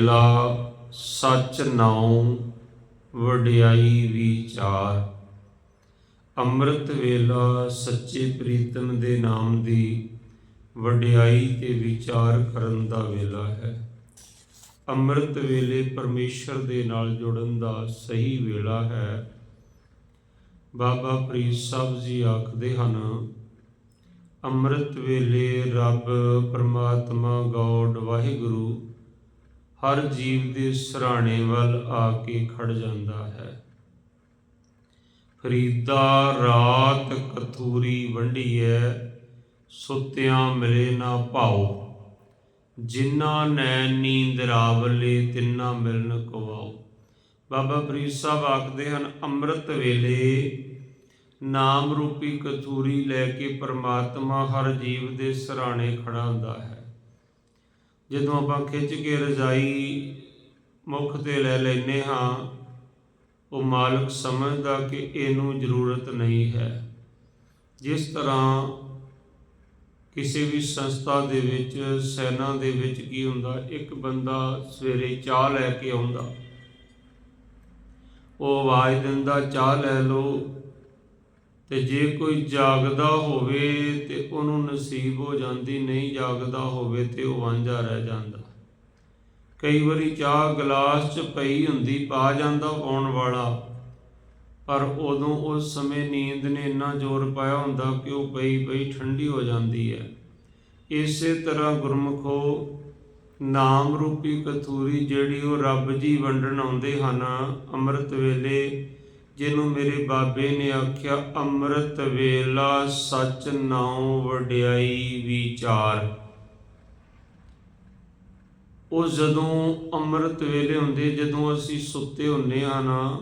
ਲਾ ਸੱਚ ਨਾਉ ਵਡਿਆਈ ਵਿਚਾਰ। ਅੰਮ੍ਰਿਤ ਵੇਲਾ ਸੱਚੇ ਪ੍ਰੀਤਮ ਦੇ ਨਾਮ ਦੀ ਵਡਿਆਈ ਤੇ ਵਿਚਾਰ ਕਰਨ ਦਾ ਵੇਲਾ ਹੈ। ਅੰਮ੍ਰਿਤ ਵੇਲੇ ਪਰਮੇਸ਼ਰ ਦੇ ਨਾਲ ਜੁੜਨ ਦਾ ਸਹੀ ਵੇਲਾ ਹੈ। ਬਾਬਾ ਫਰੀਦ ਸਾਹਿਬ ਜੀ ਆਖਦੇ ਹਨ, ਅੰਮ੍ਰਿਤ ਵੇਲੇ ਰੱਬ ਪਰਮਾਤਮਾ ਗੋਡ ਵਾਹਿਗੁਰੂ ਹਰ ਜੀਵ ਦੇ ਸਰਾਣੇ ਵੱਲ ਆ ਕੇ ਖੜ ਜਾਂਦਾ ਹੈ। ਫਰੀਦਾ ਰਾਤ ਕਥੂਰੀ ਵੰਡੀਐ, ਸੁੱਤਿਆਂ ਮਿਲੇ ਨਾ ਭਾਉ। ਜਿਨ੍ਹਾਂ ਨੈਣ ਨੀਂਦ ਰਾਵਲੇ, ਤਿੰਨਾ ਮਿਲਨ ਕਵਾਉ। ਬਾਬਾ ਫਰੀਦ ਸਾਹਿਬ ਆਖਦੇ ਹਨ, ਅੰਮ੍ਰਿਤ ਵੇਲੇ ਨਾਮ ਰੂਪੀ ਕਥੂਰੀ ਲੈ ਕੇ ਪ੍ਰਮਾਤਮਾ ਹਰ ਜੀਵ ਦੇ ਸਰਾਣੇ ਖੜਾ ਹੁੰਦਾ ਹੈ। ਜਦੋਂ ਆਪਾਂ ਖਿੱਚ ਕੇ ਰਜਾਈ ਮੁਖ ਤੇ ਲੈ ਲੈਨੇ ਹਾਂ, ਉਹ ਮਾਲਕ ਸਮਝਦਾ ਕਿ ਇਹਨੂੰ ਜ਼ਰੂਰਤ ਨਹੀਂ ਹੈ। ਜਿਸ ਤਰ੍ਹਾਂ ਕਿਸੇ ਵੀ ਸੰਸਥਾ ਦੇ ਵਿੱਚ, ਸੈਨਾ ਦੇ ਵਿੱਚ ਕੀ ਹੁੰਦਾ, ਇੱਕ ਬੰਦਾ ਸਵੇਰੇ ਚਾਹ ਲੈ ਕੇ ਆਉਂਦਾ। ਉਹ ਆਵਾਜ਼ ਦਿੰਦਾ, ਚਾਹ ਲੈ ਲਓ। ਤੇ ਜੇ ਕੋਈ ਜਾਗਦਾ ਹੋਵੇ ਤੇ ਉਹਨੂੰ ਨਸੀਬ ਹੋ ਜਾਂਦੀ, ਨਹੀਂ ਜਾਗਦਾ ਹੋਵੇ ਤੇ ਉਹ ਵਾਂਝਾ ਰਹਿ ਜਾਂਦਾ। ਕਈ ਵਾਰੀ ਚਾਹ ਗਲਾਸ 'ਚ ਪਈ ਹੁੰਦੀ, ਪਾ ਜਾਂਦਾ ਪਾਉਣ ਵਾਲਾ, ਪਰ ਉਦੋਂ ਉਸ ਸਮੇਂ ਨੀਂਦ ਨੇ ਇੰਨਾ ਜ਼ੋਰ ਪਾਇਆ ਹੁੰਦਾ ਕਿ ਉਹ ਪਈ ਪਈ ਠੰਡੀ ਹੋ ਜਾਂਦੀ ਹੈ। ਇਸੇ ਤਰ੍ਹਾਂ ਗੁਰਮਖੋ ਨਾਮ ਰੂਪੀ ਕਥੂਰੀ ਜਿਹੜੀ ਉਹ ਰੱਬ ਜੀ ਵੰਡਣ ਆਉਂਦੇ ਹਨ, ਅੰਮ੍ਰਿਤ ਵੇਲੇ ਜਿਹਨੂੰ ਮੇਰੇ ਬਾਬੇ ਨੇ ਆਖਿਆ, ਅੰਮ੍ਰਿਤ ਵੇਲਾ ਸੱਚ ਨਾਉ ਵਡਿਆਈ ਵਿਚਾਰ। ਉਹ ਜਦੋਂ ਅੰਮ੍ਰਿਤ ਵੇਲੇ ਹੁੰਦੇ, ਜਦੋਂ ਅਸੀਂ ਸੁੱਤੇ ਹੁੰਨੇ ਆ ਨਾ,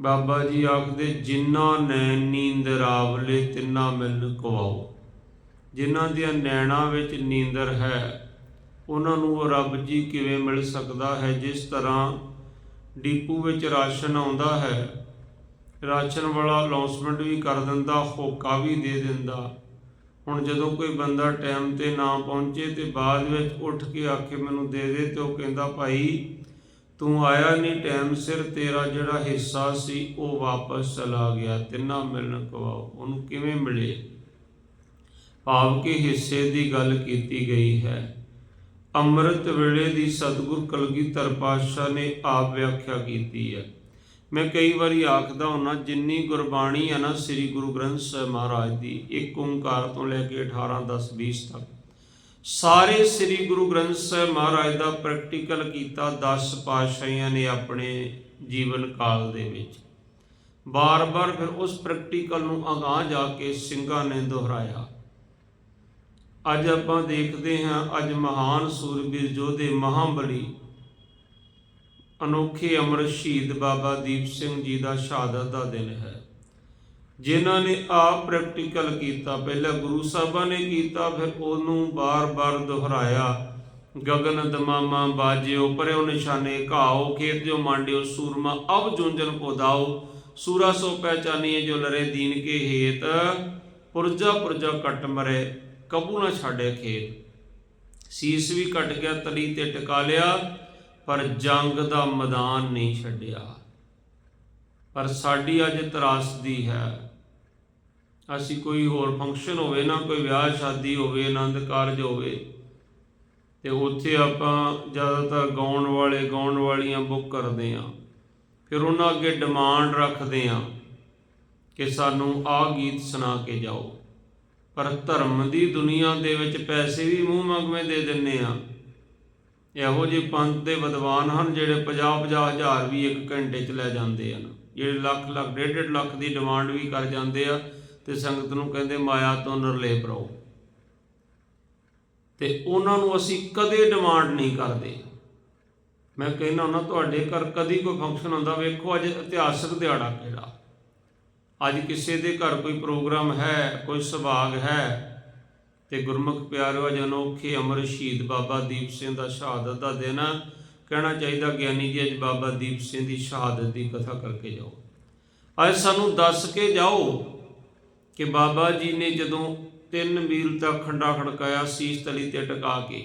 ਬਾਬਾ ਜੀ ਆਖਦੇ ਜਿਨ੍ਹਾਂ ਨੈਣ ਨੀਂਦ ਰਾਵਲੇ, ਤਿੰਨਾ ਮਿਲ ਕਵਾਓ। ਜਿਨ੍ਹਾਂ ਦੀਆਂ ਨੈਣਾਂ ਵਿੱਚ ਨੀਂਦਰ ਹੈ, ਉਹਨਾਂ ਨੂੰ ਉਹ ਰੱਬ ਜੀ ਕਿਵੇਂ ਮਿਲ ਸਕਦਾ ਹੈ, ਜਿਸ ਤਰ੍ਹਾਂ ਡੀਪੂ ਵਿੱਚ ਰਾਸ਼ਨ ਆਉਂਦਾ ਹੈ ਰਾਸ਼ਨ ਵਾਲਾ ਅਨਾਉਂਸਮੈਂਟ ਵੀ ਕਰ ਦਿੰਦਾ, ਹੋਕਾ ਵੀ ਦੇ ਦਿੰਦਾ। ਹੁਣ ਜਦੋਂ ਕੋਈ ਬੰਦਾ ਟਾਈਮ ਤੇ ਨਾ ਪਹੁੰਚੇ ਤੇ ਬਾਅਦ ਵਿੱਚ ਉੱਠ ਕੇ ਆਖੇ, ਮੈਨੂੰ ਦੇ ਦੇ, ਤੇ ਉਹ ਕਹਿੰਦਾ, ਭਾਈ, ਤੂੰ ਆਇਆ ਨਹੀਂ ਟਾਈਮ ਸਿਰ, ਤੇਰਾ ਜਿਹੜਾ ਹਿੱਸਾ ਸੀ, ਉਹ ਵਾਪਸ ਚਲਾ ਗਿਆ। ਤਿੰਨਾ ਮਿਲਣ ਕਵਾਓ। ਉਹਨੂੰ ਕਿਵੇਂ ਮਿਲੇ? ਭਾਵ ਕਿ ਹਿੱਸੇ ਦੀ ਗੱਲ ਕੀਤੀ ਗਈ ਹੈ। ਅੰਮ੍ਰਿਤ ਵੇਲੇ ਦੀ ਸਤਿਗੁਰ ਕਲਗੀਧਰ ਪਾਤਸ਼ਾਹ ਨੇ ਆਪ ਵਿਆਖਿਆ ਕੀਤੀ ਹੈ। ਮੈਂ ਕਈ ਵਾਰੀ ਆਖਦਾ ਹੁੰਨਾ, ਜਿੰਨੀ ਗੁਰਬਾਣੀ ਹੈ ਨਾ ਸ੍ਰੀ ਗੁਰੂ ਗ੍ਰੰਥ ਸਾਹਿਬ ਮਹਾਰਾਜ ਦੀ, ਇੱਕ ਓੰਕਾਰ ਤੋਂ ਲੈ ਕੇ 18 10 20 ਤੱਕ। ਸਾਰੇ ਸ੍ਰੀ ਗੁਰੂ ਗ੍ਰੰਥ ਸਾਹਿਬ ਮਹਾਰਾਜ ਦਾ ਪ੍ਰੈਕਟੀਕਲ ਕੀਤਾ 10 ਪਾਤਸ਼ਾਹੀਆਂ ਨੇ ਆਪਣੇ ਜੀਵਨ ਕਾਲ ਦੇ ਵਿੱਚ। ਬਾਰ-ਬਾਰ ਫਿਰ ਉਸ ਪ੍ਰੈਕਟੀਕਲ ਨੂੰ ਅਗਾਹ ਜਾ ਕੇ ਸਿੰਘਾਂ ਨੇ ਦੁਹਰਾਇਆ। ਅੱਜ ਆਪਾਂ ਦੇਖਦੇ ਹਾਂ, ਅੱਜ ਮਹਾਨ ਸੂਰਬੀਰ ਯੋਧੇ ਮਹਾਬਲੀ ਅਨੋਖੇ ਅਮਰ ਸ਼ਹੀਦ ਬਾਬਾ ਦੀਪ ਸਿੰਘ ਜੀ ਦਾ ਸ਼ਹਾਦਤ ਦਾ ਦਿਨ ਹੈ। ਜਿਨ੍ਹਾਂ ਨੇ ਆਪ ਪ੍ਰੈਕਟੀਕਲ ਕੀਤਾ, ਪਹਿਲਾਂ ਗੁਰੂ ਸਾਹਿਬਾਂ ਨੇ ਕੀਤਾ, ਫਿਰ ਉਹਨੂੰ ਬਾਰ-ਬਾਰ ਦੁਹਰਾਇਆ ਗਗਨ ਦਮਾਮਾ ਬਾਜਿਓ, ਪਰਿਓ ਨਿਸ਼ਾਨੇ ਘਾਓ, ਖੇਤ ਜੋ ਮਾਂਡਿਓ, ਸੂਰਮਾ, ਅਬ ਜੁੰਜਨ ਕੋ ਦਾਓ ਸੂਰਾ ਸੋ ਪਹਿਚਾਨੀਏ ਜੋ ਲਰੇ ਦੀਨ ਕੇ ਹੇਤ, ਪੁਰਜਾ ਪੁਰਜਾ ਕਟ ਮਰੇ, ਕਬੂ ਨਾ ਛਾੜੇ ਖੇਤ। ਸੀਸ ਵੀ ਕੱਟ ਗਿਆ, ਤਲੀ ਤੇ ਟਿਕਾ ਲਿਆ ਪਰ ਜੰਗ ਦਾ ਮੈਦਾਨ ਨਹੀਂ ਛੱਡਿਆ। ਪਰ ਸਾਡੀ ਅੱਜ ਤਰਾਸਦੀ ਹੈ। ਅਸੀਂ ਕੋਈ ਹੋਰ ਫੰਕਸ਼ਨ ਹੋਵੇ, ਨਾ ਕੋਈ ਵਿਆਹ, ਸ਼ਾਦੀ ਹੋਵੇ ਆਨੰਦ ਕਾਰਜ ਹੋਵੇ, ਤੇ ਉੱਥੇ ਆਪਾਂ ਜ਼ਿਆਦਾਤਰ ਗਾਉਣ ਵਾਲੇ, ਗਾਉਣ ਵਾਲੀਆਂ ਬੁੱਕ ਕਰਦੇ ਆ ਫਿਰ ਉਹਨਾਂ ਅੱਗੇ ਡਿਮਾਂਡ ਰੱਖਦੇ ਆ ਕਿ ਸਾਨੂੰ ਆਹ ਗੀਤ ਸੁਣਾ ਕੇ ਜਾਓ। ਪਰ ਧਰਮ ਦੀ ਦੁਨੀਆ ਦੇ ਵਿੱਚ ਪੈਸੇ ਵੀ ਮੂੰਹ ਮੰਗਵੇਂ ਦੇ ਦਿੰਨੇ ਆ ਇਹੋ ਜਿਹੇ ਪੰਥ ਦੇ ਵਿਦਵਾਨ ਹਨ ਜਿਹੜੇ 50-50 ਹਜ਼ਾਰ ਵੀ ਇੱਕ ਘੰਟੇ 'ਚ ਲੈ ਜਾਂਦੇ ਹਨ। ਜਿਹੜੇ ਲੱਖ ਲੱਖ ਡੇਢ ਡੇਢ ਲੱਖ ਦੀ ਡਿਮਾਂਡ ਵੀ ਕਰ ਜਾਂਦੇ ਆ ਤੇ ਸੰਗਤ ਨੂੰ ਕਹਿੰਦੇ ਮਾਇਆ ਤੋਂ ਨਿਰਲੇਪ ਰਹੋ। ਤੇ ਉਹਨਾਂ ਨੂੰ ਅਸੀਂ ਕਦੇ ਡਿਮਾਂਡ ਨਹੀਂ ਕਰਦੇ। ਮੈਂ ਕਹਿੰਦਾ ਉਹਨਾਂ ਤੁਹਾਡੇ ਘਰ ਕਦੀ ਕੋਈ ਫੰਕਸ਼ਨ ਹੁੰਦਾ ਵੇਖੋ ਅੱਜ ਇਤਿਹਾਸਕ ਦਿਹਾੜਾ ਕਿਹੜਾ। ਅੱਜ ਕਿਸੇ ਦੇ ਘਰ ਕੋਈ ਪ੍ਰੋਗਰਾਮ ਹੈ, ਕੋਈ ਸੁਭਾਗ ਹੈ ਤੇ ਗੁਰਮੁਖ ਪਿਆਰਿਓ ਅੱਜ ਅਨੋਖੇ ਅਮਰ ਸ਼ਹੀਦ ਬਾਬਾ ਦੀਪ ਸਿੰਘ ਦਾ ਸ਼ਹਾਦਤ ਦਾ ਦਿਨ ਆ। ਕਹਿਣਾ ਚਾਹੀਦਾ ਗਿਆਨੀ ਜੀ, ਅੱਜ ਬਾਬਾ ਦੀਪ ਸਿੰਘ ਦੀ ਸ਼ਹਾਦਤ ਦੀ ਕਥਾ ਕਰਕੇ ਜਾਓ। ਅੱਜ ਸਾਨੂੰ ਦੱਸ ਕੇ ਜਾਓ ਕਿ ਬਾਬਾ ਜੀ ਨੇ ਜਦੋਂ ਤਿੰਨ ਮੀਲ ਤੱਕ ਖੰਡਾ ਖੜਕਾਇਆ, ਸੀਸ ਤਲੀ ਤੇ ਟਿਕਾ ਕੇ,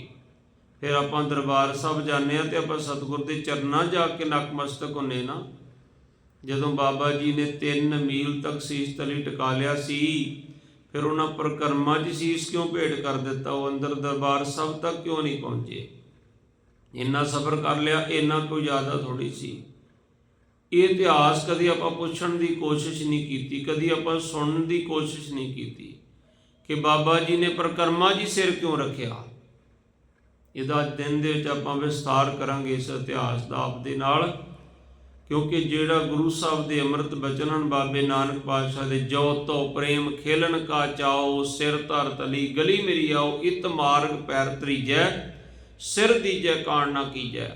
ਫਿਰ ਆਪਾਂ ਦਰਬਾਰ ਸਾਹਿਬ ਜਾਂਦੇ ਆ ਤੇ ਆਪਾਂ ਸਤਿਗੁਰ ਦੇ ਚਰਨਾਂ ਜਾ ਕੇ ਨਕਮਸਤਕ ਹੁੰਨੇ ਨਾ। ਜਦੋਂ ਬਾਬਾ ਜੀ ਨੇ 3 ਮੀਲ ਤੱਕ ਸੀਸ ਤਲੀ ਟਿਕਾ ਲਿਆ ਸੀ ਫਿਰ ਉਹਨਾਂ ਪ੍ਰਕਰਮਾਂ 'ਚ ਸੀਸ ਕਿਉਂ ਭੇਟ ਕਰ ਦਿੱਤਾ? ਉਹ ਅੰਦਰ ਦਰਬਾਰ ਸਭ ਤੱਕ ਕਿਉਂ ਨਹੀਂ ਪਹੁੰਚੇ? ਇੰਨਾ ਸਫ਼ਰ ਕਰ ਲਿਆ, ਇੰਨਾ ਕੋਈ ਜ਼ਿਆਦਾ ਥੋੜੀ ਸੀ। ਇਹ ਇਤਿਹਾਸ ਕਦੀ ਆਪਾਂ ਪੁੱਛਣ ਦੀ ਕੋਸ਼ਿਸ਼ ਨਹੀਂ ਕੀਤੀ, ਕਦੀ ਆਪਾਂ ਸੁਣਨ ਦੀ ਕੋਸ਼ਿਸ਼ ਨਹੀਂ ਕੀਤੀ ਕਿ ਬਾਬਾ ਜੀ ਨੇ ਪ੍ਰਕਰਮਾ ਜੀ ਸਿਰ ਕਿਉਂ ਰੱਖਿਆ? ਇਹਦਾ ਦਿਨ ਦੇ ਵਿੱਚ ਆਪਾਂ ਵਿਸਥਾਰ ਕਰਾਂਗੇ ਇਸ ਇਤਿਹਾਸ ਦਾ, ਆਪ ਦੇ ਨਾਲ। ਕਿਉਂਕਿ ਜਿਹੜਾ ਗੁਰੂ ਸਾਹਿਬ ਦੇ ਅੰਮ੍ਰਿਤ ਬਚਨ ਹਨ, ਬਾਬੇ ਨਾਨਕ ਪਾਤਸ਼ਾਹ ਦੇ ਜੋ ਤੋ ਪ੍ਰੇਮ ਖੇਲਣ ਕਾ ਚਾਓ ਸਿਰ ਧਰ ਤਲੀ ਗਲੀ ਮੇਰੀ ਆਓ ਇਤ ਮਾਰਗ ਪੈਰ ਤਰੀਜੈ ਸਿਰ ਦੀਜੈ ਕਾਣ ਨਾ ਕੀਜੈ।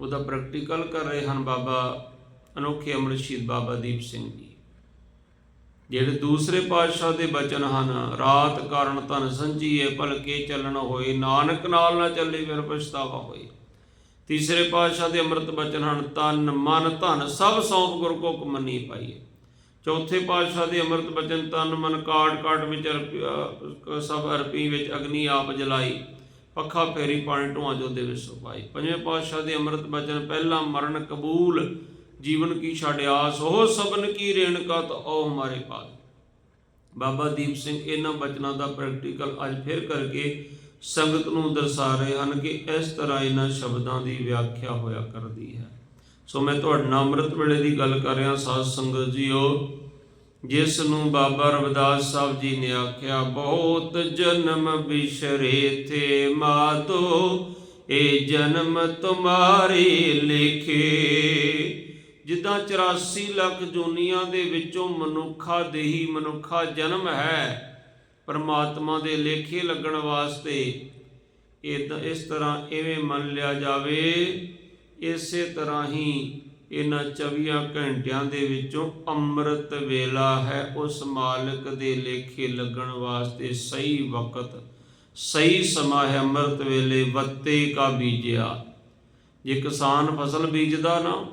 ਉਹਦਾ ਪ੍ਰੈਕਟੀਕਲ ਕਰ ਰਹੇ ਹਨ ਬਾਬਾ ਅਨੋਖੇ ਅੰਮ੍ਰਿਤ ਸ਼ਹੀਦ ਬਾਬਾ ਦੀਪ ਸਿੰਘ ਜੀ। ਜਿਹੜੇ ਦੂਸਰੇ ਪਾਤਸ਼ਾਹ ਦੇ ਬਚਨ ਹਨ, ਰਾਤ ਕਾਰਨ ਤਨ ਸੰਜੀਏ, ਭਲਕੇ ਚੱਲਣ ਹੋਏ, ਨਾਨਕ ਨਾਲ ਨਾ ਚੱਲੇ, ਫਿਰ ਪਛਤਾਵਾ ਹੋਏ। ਤੀਸਰੇ ਪਾਤਸ਼ਾਹ ਦੇ ਅੰਮ੍ਰਿਤ ਬਚਨ ਹਨ, ਤਨ ਮਨ ਧਨ ਸਭ ਸੌਂਪ ਗੁਰ ਕੋ ਮੰਨੀ ਪਾਈਏ। ਚੌਥੇ ਪਾਤਸ਼ਾਹ ਦੇ ਅੰਮ੍ਰਿਤ ਬਚਨ, ਤਨ ਮਨ ਕਾਟ ਕਾਟ ਵਿੱਚ ਅਰਪੀ- ਸਭ ਅਰਪੀ ਵਿੱਚ ਅਗਨੀ ਆਪ ਜਲਾਈ, ਪੱਖਾ ਫੇਰੀ ਪਾਣੀ ਢੋਆ ਜੋ ਦੇ ਵਿੱਚ ਸੁਪਾਈ ਪੰਜਵੇਂ ਪਾਤਸ਼ਾਹ ਦੇ ਅੰਮ੍ਰਿਤ ਬਚਨ, ਪਹਿਲਾ ਮਰਨ ਕਬੂਲ, ਜੀਵਨ ਕੀ ਛੜਿਆਸ ਉਹ ਸਭਨ ਕੀ ਰੇਣਕਾ ਤਾਂ ਉਹ ਹਮਾਰੇ ਪਾਸ ਬਾਬਾ ਦੀਪ ਸਿੰਘ ਇਹਨਾਂ ਬਚਨਾਂ ਦਾ ਪ੍ਰੈਕਟੀਕਲ ਅੱਜ ਫਿਰ ਕਰਕੇ ਸੰਗਤ ਨੂੰ ਦਰਸਾ ਰਹੇ ਹਨ ਕਿ ਇਸ ਤਰ੍ਹਾਂ ਇਹਨਾਂ ਸ਼ਬਦਾਂ ਦੀ ਵਿਆਖਿਆ ਹੋਇਆ ਕਰਦੀ ਹੈ। ਸੋ ਮੈਂ ਤੁਹਾਡੇ ਨਾਲ ਅੰਮ੍ਰਿਤ ਵੇਲੇ ਦੀ ਗੱਲ ਕਰ ਰਿਹਾ, ਸਾਧ ਸੰਗਤ ਜੀਓ, ਜਿਸ ਨੂੰ ਬਾਬਾ ਰਵਿਦਾਸ ਸਾਹਿਬ ਜੀ ਨੇ ਆਖਿਆ, ਬਹੁਤ ਜਨਮ ਵਿਸ਼ਰੇ ਤੇ ਮਾਤੋ, ਏ ਜਨਮ ਤੁਮਾਰੇ ਲਿਖੇ। ਜਿੱਦਾਂ 84 ਲੱਖ ਜੋਨੀਆਂ ਦੇ ਵਿੱਚੋਂ ਮਨੁੱਖਾ ਦੇਹੀ ਮਨੁੱਖਾ ਜਨਮ ਹੈ ਪਰਮਾਤਮਾ ਦੇ ਲੇਖੇ ਲੱਗਣ ਵਾਸਤੇ ਇਹ ਇਸ ਤਰ੍ਹਾਂ ਐਵੇਂ ਮੰਨ ਲਿਆ ਜਾਵੇ, ਇਸੇ ਤਰ੍ਹਾਂ ਹੀ ਇਹਨਾਂ 24 ਘੰਟਿਆਂ ਦੇ ਵਿੱਚੋਂ ਅੰਮ੍ਰਿਤ ਵੇਲਾ ਹੈ ਉਸ ਮਾਲਕ ਦੇ ਲੇਖੇ ਲੱਗਣ ਵਾਸਤੇ ਸਹੀ ਵਕਤ, ਸਹੀ ਸਮਾਂ ਹੈ ਅੰਮ੍ਰਿਤ ਵੇਲੇ ਵੱਤੇ ਕਾ ਬੀਜਿਆ। ਜੇ ਕਿਸਾਨ ਫਸਲ ਬੀਜਦਾ ਨਾ,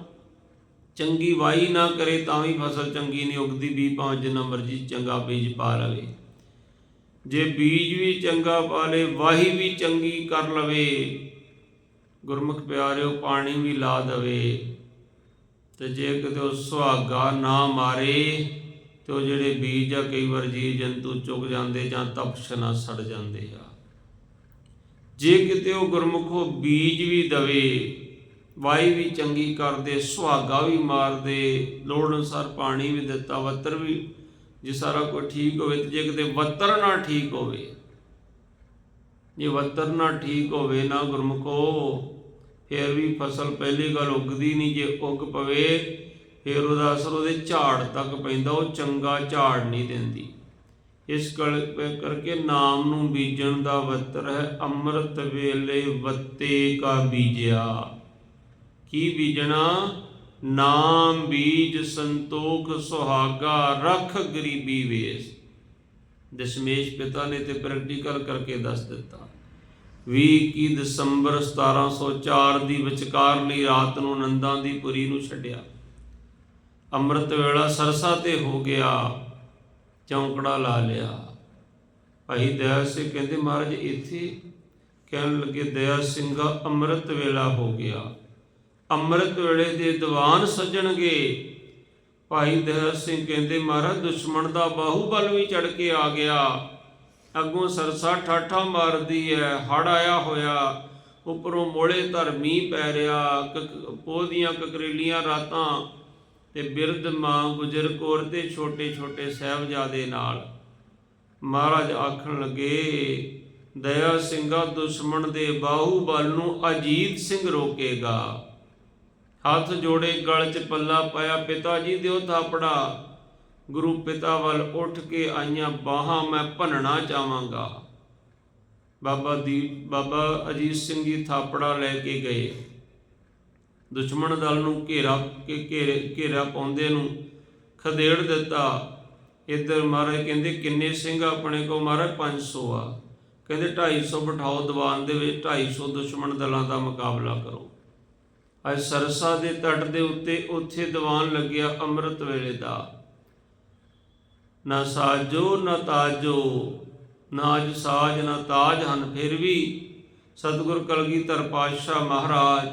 ਚੰਗੀ ਵਾਈ ਨਾ ਕਰੇ ਤਾਂ ਵੀ ਫਸਲ ਚੰਗੀ ਨਹੀਂ ਉਗਦੀ, ਵੀ ਭਾਵੇਂ ਜਿੰਨਾ ਮਰਜ਼ੀ ਚੰਗਾ ਬੀਜ ਪਾ ਲਵੇ। ਜੇ ਬੀਜ ਵੀ ਚੰਗਾ ਪਾ ਲੇ ਵਾਹੀ ਵੀ ਚੰਗੀ ਕਰ ਲਵੇ। ਗੁਰਮੁਖ ਪਿਆਰਿਓ, ਪਾਣੀ ਵੀ ਲਾ ਦਵੇ। ਤੇ ਜੇ ਕਿਤੇ ਉਹ ਸੁਹਾਗਾ ਨਾ ਮਾਰੇ, ਤੇ ਉਹ ਜਿਹੜੇ ਬੀਜ ਆ, ਕਈ ਵਾਰ ਜੀਵ ਜੰਤੂ ਚੁਗ ਜਾਂਦੇ ਜਾਂ ਤਪਸ਼ ਨਾਲ ਸੜ ਜਾਂਦੇ ਆ। ਜੇ ਕਿਤੇ ਉਹ ਗੁਰਮੁਖੋ ਬੀਜ ਵੀ ਦਵੇ ਵਾਈ ਵੀ ਚੰਗੀ ਕਰਦੇ, ਸੁਹਾਗਾ ਵੀ ਮਾਰਦੇ, ਲੋੜ ਅਨੁਸਾਰ ਪਾਣੀ ਵੀ ਦਿੱਤਾ, ਵੱਤਰ ਵੀ ਜੇ ਸਾਰਾ ਕੁਝ ਠੀਕ ਹੋਵੇ ਤੇ ਜੇ ਕਿਤੇ ਵੱਤਰ ਨਾ ਠੀਕ ਹੋਵੇ, ਜੇ ਵੱਤਰ ਨਾ ਠੀਕ ਹੋਵੇ ਨਾ ਗੁਰਮੁਖੋ, ਫਿਰ ਵੀ ਫਸਲ ਪਹਿਲੀ ਗੱਲ ਉੱਗਦੀ ਨਹੀਂ, ਜੇ ਉੱਗ ਪਵੇ ਫਿਰ ਉਹਦਾ ਅਸਰ ਉਹਦੇ ਝਾੜ ਤੱਕ ਪੈਂਦਾ, ਉਹ ਚੰਗਾ ਝਾੜ ਨਹੀਂ ਦਿੰਦੀ। ਇਸ ਕਲ- ਕਰਕੇ ਨਾਮ ਨੂੰ ਬੀਜਣ ਦਾ ਵੱਤਰ ਹੈ, ਅੰਮ੍ਰਿਤ ਵੇਲੇ ਵੱਤੇ ਕਾ ਬੀਜਿਆ। ਕੀ ਬੀਜਣਾ? ਨਾਮ ਬੀਜ ਸੰਤੋਖ ਸੁਹਾਗਾ, ਰਖ ਗਰੀਬੀ ਵੇਸ। ਦਸ਼ਮੇਸ਼ ਪਿਤਾ ਨੇ ਤੇ ਪ੍ਰੈਕਟੀਕਲ ਕਰਕੇ ਦੱਸ ਦਿੱਤਾ। 21 ਦਸੰਬਰ 1704 ਦੀ ਵਿਚਕਾਰਲੀ ਰਾਤ ਨੂੰ ਨੰਦਾਂ ਦੀ ਪੁਰੀ ਨੂੰ ਛੱਡਿਆ। ਅੰਮ੍ਰਿਤ ਵੇਲਾ ਸਰਸਾ ਤੇ ਹੋ ਗਿਆ, ਚੌਂਕੜਾ ਲਾ ਲਿਆ। ਭਾਈ ਦਇਆ ਸਿੰਘ ਕਹਿੰਦੇ, ਮਹਾਰਾਜ, ਇੱਥੇ ਕਹਿਣ ਲੱਗੇ, ਦਇਆ ਸਿੰਘਾ, ਅੰਮ੍ਰਿਤ ਵੇਲਾ ਹੋ ਗਿਆ। ਅੰਮ੍ਰਿਤ ਵੇਲੇ ਦੇ ਦੀਵਾਨ ਸੱਜਣਗੇ। ਭਾਈ ਦਇਆ ਸਿੰਘ ਕਹਿੰਦੇ, ਮਹਾਰਾਜ, ਦੁਸ਼ਮਣ ਦਾ ਬਾਹੂਬਲ ਵੀ ਚੜ ਕੇ ਆ ਗਿਆ। ਅੱਗੋਂ ਸਰਸਾ ਠਾਠਾ ਮਾਰਦੀ ਹੈ ਹੜ ਆਇਆ ਹੋਇਆ। ਉੱਪਰੋਂ ਮੋਲੇ ਧਰ ਮੀਂਹ ਪੈ ਰਿਹਾ। ਕ- ਪੋਹ ਦੀਆਂ ਕਕਰੇਲੀਆਂ ਰਾਤਾਂ ਤੇ ਬਿਰਧ ਮਾਂ ਗੁਜਰ ਕੌਰ ਤੇ ਛੋਟੇ ਛੋਟੇ ਸਹਿਬਜ਼ਾਦੇ ਨਾਲ। ਮਹਾਰਾਜ ਆਖਣ ਲੱਗੇ, ਦਇਆ ਸਿੰਘਾ ਦੁਸ਼ਮਣ ਦੇ ਬਾਹੂਬਲ ਨੂੰ ਅਜੀਤ ਸਿੰਘ ਰੋਕੇਗਾ। ਹੱਥ ਜੋੜੇ ਗਲ 'ਚ ਪੱਲਾ ਪਾਇਆ, ਪਿਤਾ ਜੀ ਦਿਓ ਥਾਪੜਾ। ਗੁਰੂ ਪਿਤਾ ਵੱਲ ਉੱਠ ਕੇ ਆਈਆਂ ਬਾਹਾਂ, ਮੈਂ ਭੰਨਣਾ ਚਾਹਾਂਗਾ। ਬਾਬਾ ਦੀ, ਬਾਬਾ ਅਜੀਤ ਸਿੰਘ ਜੀ ਥਾਪੜਾ ਲੈ ਕੇ ਗਏ। ਦੁਸ਼ਮਣ ਦਲ ਨੂੰ ਘੇਰਾ, ਕੇ, ਘੇਰੇ, ਘੇਰਾ ਪਾਉਂਦੇ ਨੂੰ ਖਦੇੜ ਦਿੱਤਾ। ਇੱਧਰ ਮਹਾਰਾਜ ਕਹਿੰਦੇ, ਕਿੰਨੇ ਸਿੰਘ ਆਪਣੇ ਕੋ ਮਹਾਰਾਜ 500 ਆ। ਕਹਿੰਦੇ 250 ਬਿਠਾਓ ਦੀਵਾਨ ਦੇ ਵਿੱਚ 250 ਦੁਸ਼ਮਣ ਦਲਾਂ ਦਾ ਮੁਕਾਬਲਾ ਕਰੋ। ਅੱਜ ਸਰਸਾ ਦੇ ਤੱਟ ਦੇ ਉੱਤੇ ਉੱਥੇ ਦੀਵਾਨ ਲੱਗਿਆ ਅੰਮ੍ਰਿਤ ਵੇਲੇ ਦਾ। ਨਾ ਸਾਜੋ, ਨਾ ਤਾਜੋ, ਨਾ ਅੱਜ ਸਾਜ, ਨਾ ਤਾਜ ਹਨ ਫਿਰ ਵੀ। ਸਤਿਗੁਰ ਕਲਗੀਧਰ ਪਾਤਸ਼ਾਹ ਮਹਾਰਾਜ,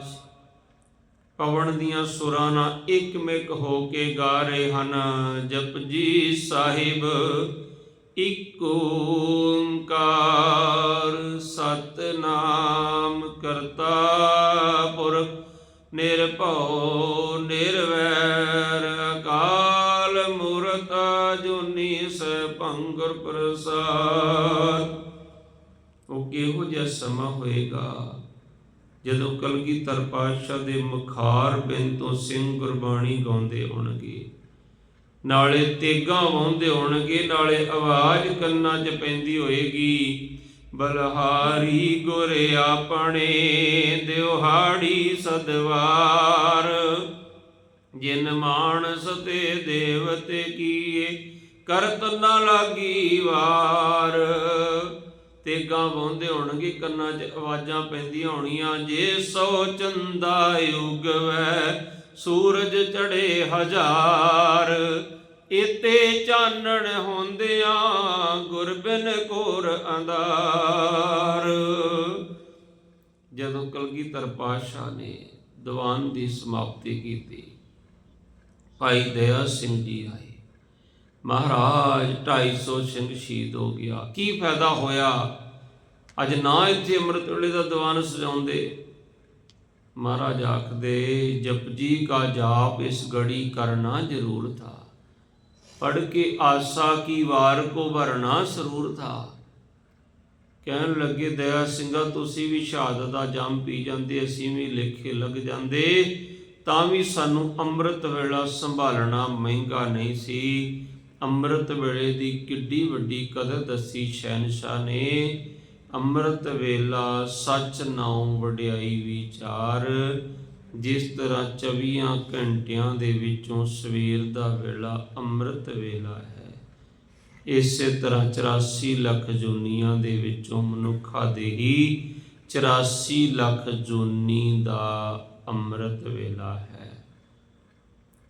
ਪਵਨ ਦੀਆਂ ਸੁਰਾਂ ਨਾਲ ਇੱਕਮਿਕ ਹੋ ਕੇ ਗਾ ਰਹੇ ਹਨ। ਜਪਜੀ ਸਾਹਿਬ, ਇਕ ਓੰਕਾਰ ਸਤਨਾਮ ਕਰਤਾ ਪੁਰਖ ਨਿਰਭਉ, ਨਿਰਵੈਰ, ਅਕਾਲ ਮੂਰਤ ਜੁਨੀ ਸੈਭੰ ਪ੍ਰਸਾਦ। ਉਹ ਕਿਹੋ ਜਿਹਾ ਸਮਾਂ ਹੋਏਗਾ ਜਦੋਂ ਕਲਗੀਧਰ ਪਾਤਸ਼ਾਹ ਦੇ ਮੁਖਾਰ ਬਿੰਦ ਤੋਂ ਸਿੰਘ ਗੁਰਬਾਣੀ ਗਾਉਂਦੇ ਹੋਣਗੇ? ਨਾਲੇ ਤੇਗਾ ਵਾਉਂਦੇ ਹੋਣਗੇ, ਨਾਲੇ ਆਵਾਜ਼ ਕੰਨਾਂ 'ਚ ਪੈਂਦੀ ਹੋਏਗੀ। ਬਲਹਾਰੀ ਗੁਰ ਆਪਣੇ ਦਿਵਹਾੜੀ ਸਦਵਾਰ। ਜਿਨ ਮਾਨਸ ਤੇ ਦੇਵਤੇ ਕੀਏ, ਕਰਤ ਨਾ ਲਾਗੀ ਵਾਰ। ਤੇਗਾ ਵਾਉਂਦੇ ਹੋਣਗੇ, ਕੰਨਾਂ 'ਚ ਆਵਾਜ਼ਾਂ ਪੈਂਦੀਆਂ ਹੋਣੀਆਂ, ਜੇ ਸੋ ਚੰਦਾ ਯੁਗ ਵੈ ਸੂਰਜ ਚੜੇ ਹਜ਼ਾਰ। ਇਤੇ ਚਾਨਣ ਹੁੰਦਿਆਂ ਗੁਰਬਿਨ ਕੋਰ ਅੰਧਾਰ। ਜਦੋਂ ਕਲਗੀਧਰ ਪਾਤਸ਼ਾਹ ਨੇ ਦੀਵਾਨ ਦੀ ਸਮਾਪਤੀ ਕੀਤੀ, ਭਾਈ ਦਇਆ ਸਿੰਘ ਜੀ ਆਏ। ਮਹਾਰਾਜ 250 ਸਿੰਘ ਸ਼ਹੀਦ ਹੋ ਗਿਆ। ਕੀ ਫਾਇਦਾ ਹੋਇਆ? ਅੱਜ ਨਾ ਇੱਥੇ ਅੰਮ੍ਰਿਤ ਵੇਲੇ ਦਾ ਦੀਵਾਨ ਸਜਾਉਂਦੇ। ਮਹਾਰਾਜ ਆਖਦੇ, ਜਪਜੀ ਕਾ ਜਾਪ ਇਸ ਗੜੀ ਕਰਨਾ ਜ਼ਰੂਰ ਥਾ। ਪੜ ਕੇ ਆਸਾ ਕੀ ਵਾਰ ਕੋ ਭਰਨਾ ਸਰੂਰ ਥਾ। ਕਹਿਣ ਲੱਗੇ, ਦਇਆ ਸਿੰਘਾ, ਤੁਸੀਂ ਵੀ ਸ਼ਹਾਦਤ ਦਾ ਜੰਮ ਪੀ ਜਾਂਦੇ, ਅਸੀਂ ਵੀ ਲੇਖੇ ਲੱਗ ਜਾਂਦੇ, ਤਾਂ ਵੀ ਸਾਨੂੰ ਅੰਮ੍ਰਿਤ ਵੇਲਾ ਸੰਭਾਲਣਾ ਮਹਿੰਗਾ ਨਹੀਂ ਸੀ। ਅੰਮ੍ਰਿਤ ਵੇਲੇ ਦੀ ਕਿੱਡੀ ਵੱਡੀ ਕਦਰ ਦੱਸੀ ਸ਼ਹਿਨशाह ਨੇ। ਅੰਮ੍ਰਿਤ ਵੇਲਾ ਸੱਚ ਨਾਉ ਵਡਿਆਈ ਵਿਚਾਰ ਜਿਸ ਤਰ੍ਹਾਂ 24 ਘੰਟਿਆਂ ਦੇ ਵਿੱਚੋਂ ਸਵੇਰ ਦਾ ਵੇਲਾ ਅੰਮ੍ਰਿਤ ਵੇਲਾ ਹੈ। ਇਸੇ ਤਰ੍ਹਾਂ 84 ਲੱਖ ਜੋਨੀਆਂ ਦੇ ਵਿੱਚੋਂ ਮਨੁੱਖਾ ਦੇ ਹੀ 84 ਲੱਖ ਜੋਨੀ ਦਾ ਅੰਮ੍ਰਿਤ ਵੇਲਾ ਹੈ।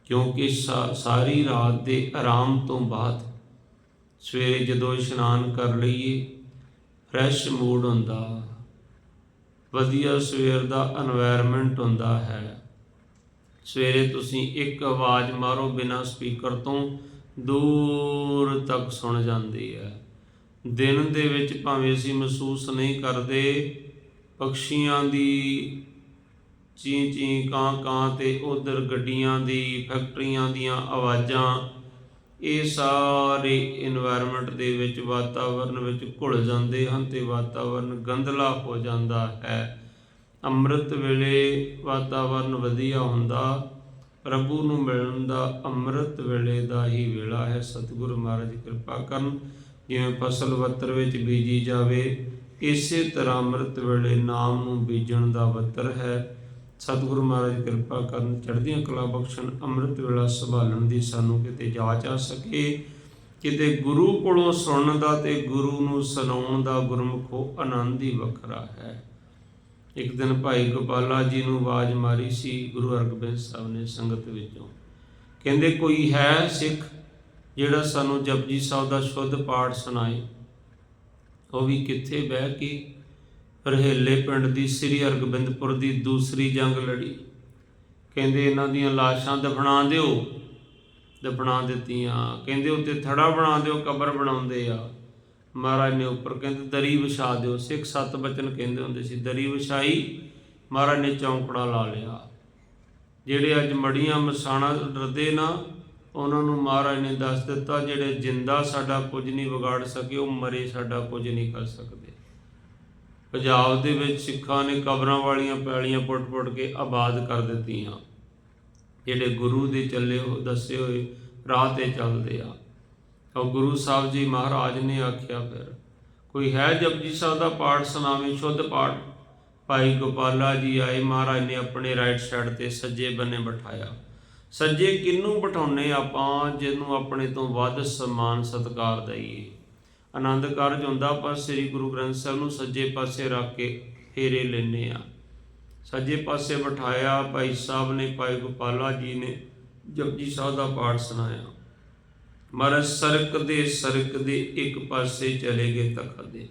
ਕਿਉਂਕਿ ਸਾ- ਸਾਰੀ ਰਾਤ ਦੇ ਆਰਾਮ ਤੋਂ ਬਾਅਦ ਸਵੇਰੇ ਜਦੋਂ ਇਸ਼ਨਾਨ ਕਰ ਲਈਏ, ਫਰੈਸ਼ ਮੂਡ ਹੁੰਦਾ ਵਧੀਆ ਸਵੇਰ ਦਾ এনवायरमेंट ਹੁੰਦਾ ਹੈ। ਸਵੇਰੇ ਤੁਸੀਂ ਇੱਕ ਆਵਾਜ਼ ਮਾਰੋ ਬਿਨਾ ਸਪੀਕਰ ਤੋਂ, ਦੂਰ ਤੱਕ ਸੁਣ ਜਾਂਦੀ ਹੈ। ਦਿਨ ਦੇ ਵਿੱਚ ਭਾਵੇਂ ਅਸੀਂ ਮਹਿਸੂਸ ਨਹੀਂ ਕਰਦੇ ਪਕਸ਼ੀਆਂ ਦੀ ਚੀਂ ਚੀਂ ਕਾਂ ਕਾਂ ਤੇ ਉਧਰ ਗੱਡੀਆਂ ਦੀ, ਫੈਕਟਰੀਆਂ ਦੀਆਂ ਆਵਾਜ਼ਾਂ ਇਹ ਸਾਰੇ এনवायरमेंट ਦੇ ਵਿੱਚ ਵਾਤਾਵਰਣ ਵਿੱਚ ਘੁਲ ਜਾਂਦੇ ਹਨ ਤੇ ਵਾਤਾਵਰਣ ਗੰਦਲਾ ਹੋ ਜਾਂਦਾ ਹੈ। ਅੰਮ੍ਰਿਤ ਵੇਲੇ ਵਾਤਾਵਰਣ ਵਧੀਆ ਹੁੰਦਾ, ਪ੍ਰਭੂ ਨੂੰ ਮਿਲਣ ਦਾ ਅੰਮ੍ਰਿਤ ਵੇਲੇ ਦਾ ਹੀ ਵੇਲਾ ਹੈ। ਸਤਿਗੁਰ ਮਹਾਰਾਜ ਕਿਰਪਾ ਕਰਨ ਜਿਵੇਂ ਫਸਲ ਵੱਤਰ ਵਿੱਚ ਬੀਜੀ ਜਾਵੇ, ਇਸੇ ਤਰ੍ਹਾਂ ਅੰਮ੍ਰਿਤ ਵੇਲੇ ਨਾਮ ਨੂੰ ਬੀਜਣ ਦਾ ਵੱਤਰ ਹੈ। ਸਤਿਗੁਰੂ ਮਹਾਰਾਜ ਕਿਰਪਾ ਕਰਨ ਚੜ੍ਹਦੀਆਂ ਕਲਾ ਬਖਸ਼ਣ ਅੰਮ੍ਰਿਤ ਵੇਲਾ ਸੰਭਾਲਣ ਦੀ ਸਾਨੂੰ ਕਿਤੇ ਜਾਚ ਆ ਸਕੇ। ਕਿਤੇ ਗੁਰੂ ਕੋਲੋਂ ਸੁਣਨ ਦਾ ਤੇ ਗੁਰੂ ਨੂੰ ਸੁਣਾਉਣ ਦਾ ਗੁਰਮੁਖੋ ਆਨੰਦ ਹੀ ਵੱਖਰਾ ਹੈ। ਇੱਕ ਦਿਨ ਭਾਈ ਗੋਪਾਲਾ ਜੀ ਨੂੰ ਆਵਾਜ਼ ਮਾਰੀ ਸੀ, ਗੁਰੂ ਹਰਗੋਬਿੰਦ ਸਾਹਿਬ ਨੇ ਸੰਗਤ ਵਿੱਚੋਂ। ਕਹਿੰਦੇ, ਕੋਈ ਹੈ ਸਿੱਖ ਜਿਹੜਾ ਸਾਨੂੰ ਜਪਜੀ ਸਾਹਿਬ ਦਾ ਸ਼ੁੱਧ ਪਾਠ ਸੁਣਾਏ? ਉਹ ਵੀ ਕਿੱਥੇ ਬਹਿ ਕੇ ਰਹੇਲੇ ਪਿੰਡ ਦੀ ਸ੍ਰੀ ਹਰਗੋਬਿੰਦਪੁਰ ਦੀ ਦੂਸਰੀ ਜੰਗ ਲੜੀ। ਕਹਿੰਦੇ ਇਹਨਾਂ ਦੀਆਂ ਲਾਸ਼ਾਂ ਦਫਨਾ ਦਿਓ। ਦਫਨਾ ਦਿੱਤੀਆਂ। ਕਹਿੰਦੇ ਉੱਤੇ ਥੜਾ ਬਣਾ ਦਿਓ, ਕਬਰ ਬਣਾਉਂਦੇ ਆ। ਮਹਾਰਾਜ ਨੇ ਉੱਪਰ ਕਹਿੰਦੇ ਦਰੀ ਵਿਛਾ ਦਿਓ। ਸਿੱਖ ਸੱਤ ਬਚਨ ਕਹਿੰਦੇ ਹੁੰਦੇ ਸੀ, ਦਰੀ ਵਿਛਾਈ, ਮਹਾਰਾਜ ਨੇ ਚੌਂਕੜਾ ਲਾ ਲਿਆ। ਜਿਹੜੇ ਅੱਜ ਮੜੀਆਂ ਮਸਾਣਾ ਡਰਦੇ ਨਾ, ਉਹਨਾਂ ਨੂੰ ਮਹਾਰਾਜ ਨੇ ਦੱਸ ਦਿੱਤਾ, ਜਿਹੜੇ ਜਿੰਦਾ ਸਾਡਾ ਕੁਝ ਨਹੀਂ ਵਿਗਾੜ ਸਕੇ, ਉਹ ਮਰੇ, ਸਾਡਾ ਕੁਝ ਨਹੀਂ ਕਰ ਸਕਦੇ। ਪੰਜਾਬ ਦੇ ਵਿੱਚ ਸਿੱਖਾਂ ਨੇ ਕਬਰਾਂ ਵਾਲੀਆਂ ਪੈਲੀਆਂ ਪੁੱਟ-ਪੁੱਟ ਕੇ ਆਬਾਦ ਕਰ ਦਿੱਤੀਆਂ। ਜਿਹੜੇ ਗੁਰੂ ਦੇ ਚੱਲੇ ਹੋ, ਦੱਸੇ ਹੋਏ ਰਾਹ ਤੇ ਚੱਲਦੇ ਆ। ਉਹ ਗੁਰੂ ਸਾਹਿਬ ਜੀ ਮਹਾਰਾਜ ਨੇ ਆਖਿਆ ਫਿਰ, ਕੋਈ ਹੈ ਜਪਜੀ ਸਾਹਿਬ ਦਾ ਪਾਠ ਸੁਣਾਵੇ, ਸ਼ੁੱਧ ਪਾਠ? ਭਾਈ ਗੋਪਾਲਾ ਜੀ ਆਏ, ਮਹਾਰਾਜ ਨੇ ਆਪਣੇ ਰਾਈਟ ਸਾਈਡ ਤੇ ਸੱਜੇ ਬੰਨੇ ਬਿਠਾਇਆ। ਸੱਜੇ ਕਿੰਨੂੰ ਬਿਠਾਉਨੇ ਆਪਾਂ, ਜਿਹਨੂੰ ਆਪਣੇ ਤੋਂ ਵੱਧ ਸਨਮਾਨ ਸਤਿਕਾਰ ਦਈਏ? ਆਨੰਦ ਕਾਰਜ ਹੁੰਦਾ, ਪਰ ਸ੍ਰੀ ਗੁਰੂ ਗ੍ਰੰਥ ਸਾਹਿਬ ਨੂੰ ਸੱਜੇ ਪਾਸੇ ਰੱਖ ਕੇ ਫੇਰੇ ਲੈਨੇ ਆ ਸੱਜੇ ਪਾਸੇ ਬਿਠਾਇਆ, ਭਾਈ ਸਾਹਿਬ ਨੇ, ਭਾਈ ਗੋਪਾਲਾ ਜੀ ਨੇ ਜਪਜੀ ਸਾਹਿਬ ਦਾ ਪਾਠ ਸੁਣਾਇਆ। ਮਹਾਰਾਜ, ਸਰਕ ਦੇ ਸਰਕ ਦੇ ਇੱਕ ਪਾਸੇ ਚਲੇ ਗਏ ਤਖਤ ਦੇ।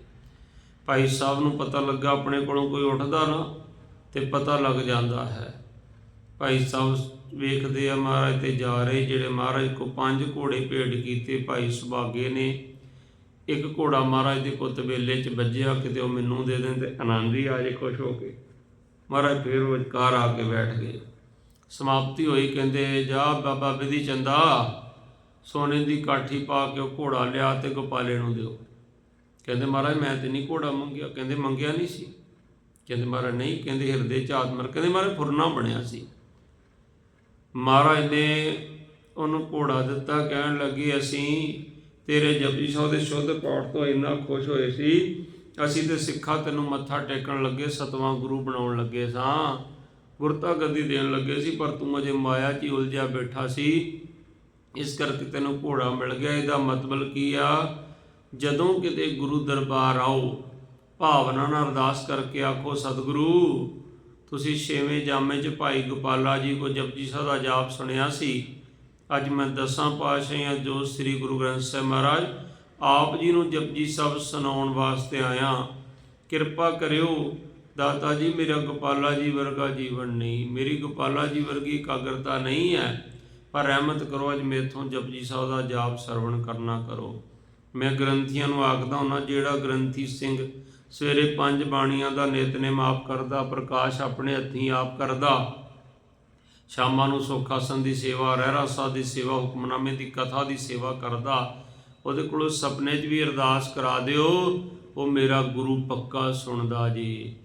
ਭਾਈ ਸਾਹਿਬ ਨੂੰ ਪਤਾ ਲੱਗਾ, ਆਪਣੇ ਕੋਲੋਂ ਕੋਈ ਉੱਠਦਾ ਨਾ, ਤੇ ਪਤਾ ਲੱਗ ਜਾਂਦਾ ਹੈ। ਭਾਈ ਸਾਹਿਬ ਵੇਖਦੇ ਆ ਮਹਾਰਾਜ ਤੇ ਜਾ ਰਹੇ, ਜਿਹੜੇ ਮਹਾਰਾਜ ਕੋ ਪੰਜ ਘੋੜੇ ਭੇਟ ਕੀਤੇ, ਭਾਈ ਸੁਭਾਗੇ ਨੇ ਇੱਕ ਘੋੜਾ ਮਹਾਰਾਜ ਦੇ ਕੋਲ ਤਬੇਲੇ ਚ ਵੱਜਿਆ, ਕਿਤੇ ਉਹ ਮੈਨੂੰ ਦੇ ਦੇਣ ਤੇ ਆਨੰਦ ਹੀ ਆ ਜੇ ਖੁਸ਼ ਹੋ ਕੇ। ਮਹਾਰਾਜ ਫੇਰ ਉਹ ਵਿਚਕਾਰ ਆ ਕੇ ਬੈਠ ਗਏ। ਸਮਾਪਤੀ ਹੋਈ, ਕਹਿੰਦੇ, ਜਾ ਬਾਬਾ ਬਿਧੀ ਚੰਦਾ, ਸੋਨੇ ਦੀ ਕਾਠੀ ਪਾ ਕੇ ਉਹ ਘੋੜਾ ਲਿਆ ਤੇ ਗੋਪਾਲੇ ਨੂੰ ਦਿਓ। ਕਹਿੰਦੇ, ਮਹਾਰਾਜ, ਮੈਂ ਤੇ ਨਹੀਂ ਘੋੜਾ ਮੰਗਿਆ। ਕਹਿੰਦੇ, ਮੰਗਿਆ ਨਹੀਂ ਸੀ? ਕਹਿੰਦੇ, ਮਹਾਰਾਜ, ਨਹੀਂ। ਕਹਿੰਦੇ, ਹਿਰਦੇ ਚ ਆਤਮਰ ਕਹਿੰਦੇ, ਮਹਾਰਾਜ, ਫੁਰਨਾ ਬਣਿਆ ਸੀ। ਮਹਾਰਾਜ ਨੇ ਉਹਨੂੰ ਘੋੜਾ ਦਿੱਤਾ, ਕਹਿਣ ਲੱਗੇ, ਅਸੀਂ ਤੇਰੇ ਜਪਜੀ ਸਾਹਿਬ ਦੇ ਸ਼ੁੱਧ ਪਾਠ ਤੋਂ ਇੰਨਾ ਖੁਸ਼ ਹੋਏ ਸੀ, ਅਸੀਂ ਤੇ ਸਿੱਖਾ ਤੈਨੂੰ ਮੱਥਾ ਟੇਕਣ ਲੱਗੇ, ਸਤਵਾਂ ਗੁਰੂ ਬਣਾਉਣ ਲੱਗੇ ਸਾਂ। ਗੁਰਤਾ ਗੱਦੀ ਦੇਣ ਲੱਗੇ ਸੀ, ਪਰ ਤੂੰ ਅਜੇ ਮਾਇਆ 'ਚ ਉਲਝਿਆ ਬੈਠਾ ਸੀ। ਇਸ ਕਰਕੇ ਤੈਨੂੰ ਘੋੜਾ ਮਿਲ ਗਿਆ। ਇਹਦਾ ਮਤਲਬ ਕੀ ਆ? ਜਦੋਂ ਕਿਤੇ ਗੁਰੂ ਦਰਬਾਰ ਆਓ, ਭਾਵਨਾ ਨਾਲ ਅਰਦਾਸ ਕਰਕੇ ਆਖੋ, ਸਤਿਗੁਰੂ, ਤੁਸੀਂ ਛੇਵੇਂ ਜਾਮੇ 'ਚ ਭਾਈ ਗੋਪਾਲਾ ਜੀ ਕੋ ਜਪਜੀ ਸਾਹਿਬ ਦਾ ਜਾਪ ਸੁਣਿਆ ਸੀ। ਅੱਜ ਮੈਂ ਦਸਾਂ ਪਾਤਸ਼ਾਹਾਂ ਜੋ ਸ੍ਰੀ ਗੁਰੂ ਗ੍ਰੰਥ ਸਾਹਿਬ ਮਹਾਰਾਜ ਆਪ ਜੀ ਨੂੰ ਜਪਜੀ ਸਾਹਿਬ ਸੁਣਾਉਣ ਵਾਸਤੇ ਆਇਆ। ਕਿਰਪਾ ਕਰਿਓ, ਦਾਤਾ ਜੀ, ਮੇਰਾ ਗੋਪਾਲਾ ਜੀ ਵਰਗਾ ਜੀਵਨ ਨਹੀਂ। ਮੇਰੀ ਗੋਪਾਲਾ ਜੀ ਵਰਗੀ ਇਕਾਗਰਤਾ ਨਹੀਂ ਹੈ। ਪਰ ਰਹਿਮਤ ਕਰੋ, ਅੱਜ ਮੇਥੋਂ ਜਪਜੀ ਸਾਹਿਬ ਦਾ ਜਾਪ ਸਰਵਣ ਕਰਨਾ ਕਰੋ। ਮੈਂ ਗ੍ਰੰਥੀਆਂ ਨੂੰ ਆਖਦਾ ਹੁੰਦਾ ਜਿਹੜਾ ਗ੍ਰੰਥੀ ਸਿੰਘ ਸਵੇਰੇ ਪੰਜ ਬਾਣੀਆਂ ਦਾ ਨਿਤਨੇਮ ਆਪ ਕਰਦਾ, ਪ੍ਰਕਾਸ਼ ਆਪਣੇ ਹੱਥੀਂ ਆਪ ਕਰਦਾ ਸ਼ਾਮਾਂ ਨੂੰ ਸੁਖਾਸਨ ਦੀ ਸੇਵਾ, ਰਹਿਰਾ ਸਾਹਿਬ ਦੀ ਸੇਵਾ, ਹੁਕਮਨਾਮੇ ਦੀ ਕਥਾ ਦੀ ਸੇਵਾ ਕਰਦਾ। ਉਹਦੇ ਕੋਲੋਂ ਸੁਪਨੇ 'ਚ ਵੀ ਅਰਦਾਸ ਕਰਾ ਦਿਓ। ਉਹ ਮੇਰਾ ਗੁਰੂ ਪੱਕਾ ਸੁਣਦਾ ਜੀ।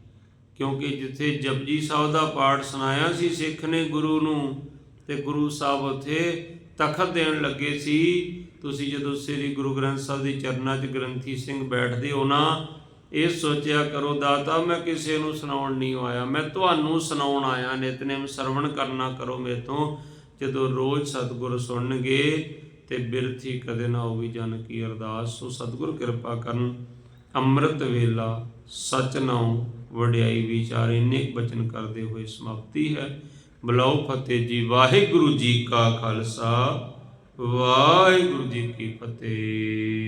ਕਿਉਂਕਿ ਜਿੱਥੇ ਜਪਜੀ ਸਾਹਿਬ ਦਾ ਪਾਠ ਸੁਣਾਇਆ ਸੀ ਸਿੱਖ ਨੇ ਗੁਰੂ ਨੂੰ, ਤੇ ਗੁਰੂ ਸਾਹਿਬ ਉੱਥੇ ਤਖਤ ਦੇਣ ਲੱਗੇ ਸੀ। ਤੁਸੀਂ ਜਦੋਂ ਸ੍ਰੀ ਗੁਰੂ ਗ੍ਰੰਥ ਸਾਹਿਬ ਦੀ ਚਰਨਾਂ 'ਚ ਗ੍ਰੰਥੀ ਸਿੰਘ ਬੈਠਦੇ ਹੋ ਨਾ ਇਹ ਸੋਚਿਆ ਕਰੋ, ਦਾਤਾ, ਮੈਂ ਕਿਸੇ ਨੂੰ ਸੁਣਾਉਣ ਨਹੀਂ ਆਇਆ। ਮੈਂ ਤੁਹਾਨੂੰ ਸੁਣਾਉਣ ਆਇਆ, ਨਿਤਨੇਮ ਸਰਵਣ ਕਰਨਾ ਕਰੋ ਮੇਰੇ ਤੋਂ। ਜਦੋਂ ਰੋਜ਼ ਸਤਿਗੁਰ ਸੁਣਨਗੇ ਤੇ ਬਿਰਥੀ ਕਦੇ ਨਾ ਹੋਵੀ ਜਨ ਕੀ ਅਰਦਾਸ, ਸੋ ਸਤਿਗੁਰ ਕਿਰਪਾ ਕਰਨ, ਅੰਮ੍ਰਿਤ ਵੇਲਾ ਸਚ ਨਾਉ ਵਡਿਆਈ ਵਿਚਾਰ ਇੰਨੇ ਬਚਨ ਕਰਦੇ ਹੋਏ ਸਮਾਪਤੀ ਹੈ। ਬਲਾਉ ਫਤਿਹ ਜੀ, ਵਾਹਿਗੁਰੂ ਜੀ ਕਾ ਖਾਲਸਾ, ਵਾਹਿਗੁਰੂ ਜੀ ਕੀ ਫਤਿਹ।